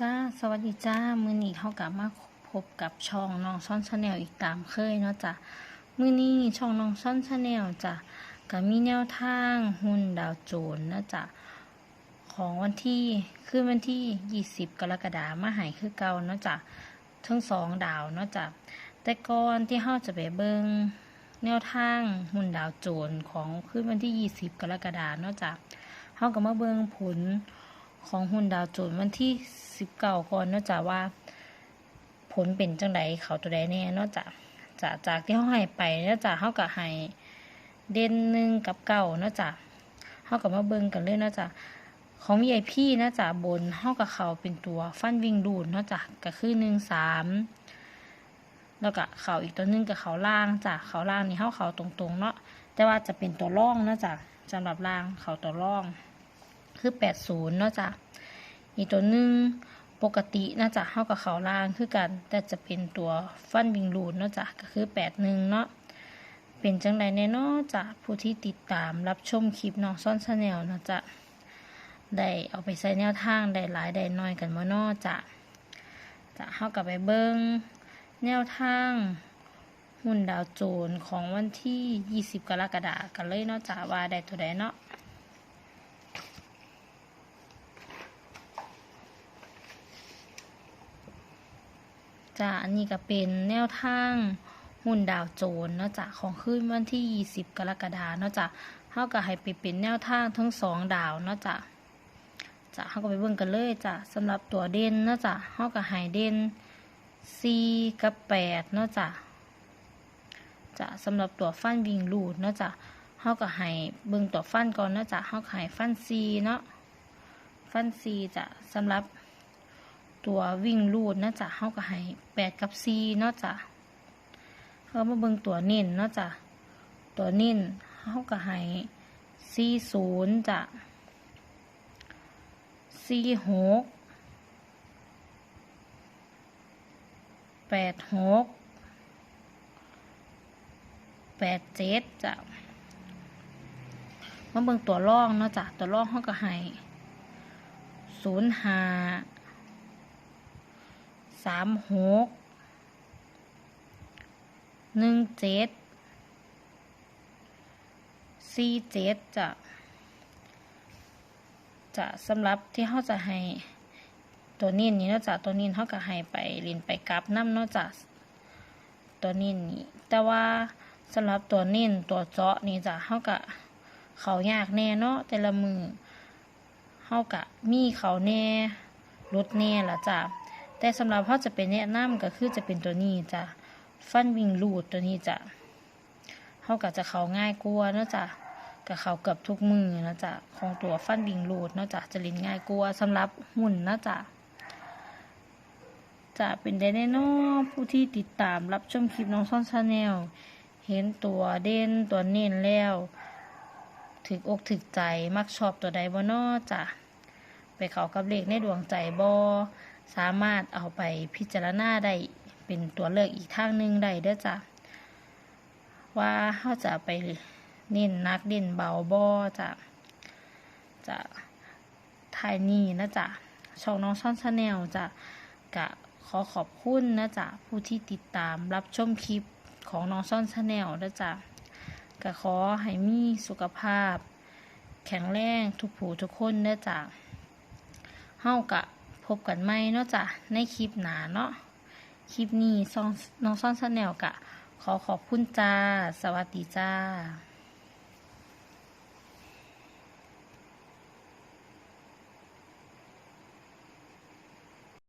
จ้าสวัสดีจ้า มือนี้เขากลับมาพบกับช่องน้องซ่อนชาแนลอีกตามเคยเนาะจ้ะมือนี้ช่องน้องซ่อนชาแนลจ้ะก็มีแนวทางหุ้นดาวโจนนะจ้ะของวันที่คือวันที่ 20 กรกฎาคมมาหายคือเก่าเนาะจ้ะทั้งสองดาวเนาะจ้ะแต่ก่อนที่เขาจะไปเบิงแนวทางหุ้นดาวโจนของคืนวันที่ 20 กรกฎาคมเนาะจ้ะเขาก็มาเบิงผล ของหุ้นดาวโจนส์วันที่สิบเก้าก่อนเนาะจากว่า ผลเป็นจังไดเขาตัวใดแน่เนาะจากจากจากที่เขาให้ไปเนาะจากเขากับให้เด่นหนึ่งกับเก้าเนาะจากเขากับมาเบิ่งกันเลยเนาะจากของ VIP เนาะจากบนเขากับเขาเป็นตัวฟันวิ่งดูดเนาะจากก็คือหนึ่งสามแล้วก็เขาอีกตัวนึงกับเขาล่างจากเขาล่างนี่เขาเขาตรงๆเนาะแต่ว่าจะเป็นตัวร่องเนาะจากสำหรับล่างเขาตัวร่อง คือ80เนาะจ้ะอีกตัวหนึ่งปกติน่าจะเข้ากับเขาล่างคือกัน แต่จะเป็นตัวฟันวิงรูนเนาะจ้ะก็คือ81เนาะเป็นจังใดแน่นาะจ้ะผู้ที่ติดตามรับชมคลิปน้องซ่อนชาแนลนาะจ้ะได้เอาไปใส่แนวทางได้หลายได้น้อยกันมาเนาะจ้ะจะเข้ากับไปเบิ้งแนวทางหุ้นดาวโจนของวันที่ 20 กรกฎาคมกันเลยเนาะจ้ะว่าได้ตัวใดเนาะ จ้ะอันนี้ก็เป็นแนวทางหุ้นดาวโจนเนาะจ้ะของคืนวันที่ 20 กรกฎาเนาะจ้ะเฮาก็ให้ไปเป็นแนวทางทั้งสองดาวเนาะจ้ะจ้ะเฮาก็ไปเบิ่งกันเลยจ้ะสำหรับตัวเด่นเนาะจ้ะเฮาก็ให้เด่น4กับ8เนาะจ้ะจ้ะสำหรับตัวฟันวิ่งลูดเนาะจ้ะเฮาก็ให้เบิ่งตัวฟันก่อนเนาะจ้ะเฮาก็ให้ฟัน4เนาะฟัน4จ้ะสำหรับ ตัววิ่งลูดเนาะจ้ะเฮาก็ให้แปดกับสี่เนาะจ้ะเฮามาเบิ่งตัวเน้นเนาะจ้ะตัวเน้นเฮาก็ให้สี่ศูนย์จ้ะสี่หกแปดหกแปดเจ็ดจ้ะมาเบิ่งตัวร่องเนาะจ้ะตัวร่องเฮาก็ให้ศูนย์ห้า สามหกหนึ่งเจ็ดสี่เจ็ดจะจะสำหรับที่เขาจะให้ตัวนี้นี่เนอกจากตัวนี้เขาก็ให้ไปลินไปกลับน้ำนอกจากตัวนี้นี่แต่ว่าสำหรับตัวนี้ตัวเจาะนี่จะเขาก็เขายากแน่เนาะแต่ละมือเขากะมีเขาแน่ลดแน่ละจ้ะ แต่สำหรับเขาจะเป็นแนะนำก็คือจะเป็นตัวนี้จ้ะฟันวิงรูดตัวนี้จ้ะเขาก็จะเขาง่ายกว่าเนาะจ้ะกับเขาเกือบทุกมือนะจ้ะของตัวฟันวิงรูดเนาะจ้ะจะลินง่ายกว่าสำหรับหุ่นนะจ้ะจะเป็นได้แน่นอนผู้ที่ติดตามรับชมคลิปน้องซ่อนชาแนลเห็นตัวเด่นตัวเน้นแล้ว ถึกอกถึกใจมักชอบตัวใดบ่นาะจ้ะไปเขากับเลขในดวงใจบอ สามารถเอาไปพิจารณาได้เป็นตัวเลือกอีกทางหนึ่งได้เด้อจ้ะว่าเขาจะไปเน้นนักเด่นเบาบ่จะจะทายนี่นะจ๊ะช่องน้องช่อนชาแนลจะกะขอขอบคุณนะจ๊ะผู้ที่ติดตามรับชมคลิปของน้องช่อนชาแนลนะจ๊ะกะขอให้มีสุขภาพ แข็งแรงทุกผู้ทุกคนนะจ๊ะเฮากะ พบกันไหมเนาะจ้ะในคลิปหนาเนาะคลิปนี้ซองน้องซ่อนชาแนลกะ ขอขอบคุณจ้า สวัสดีจ้า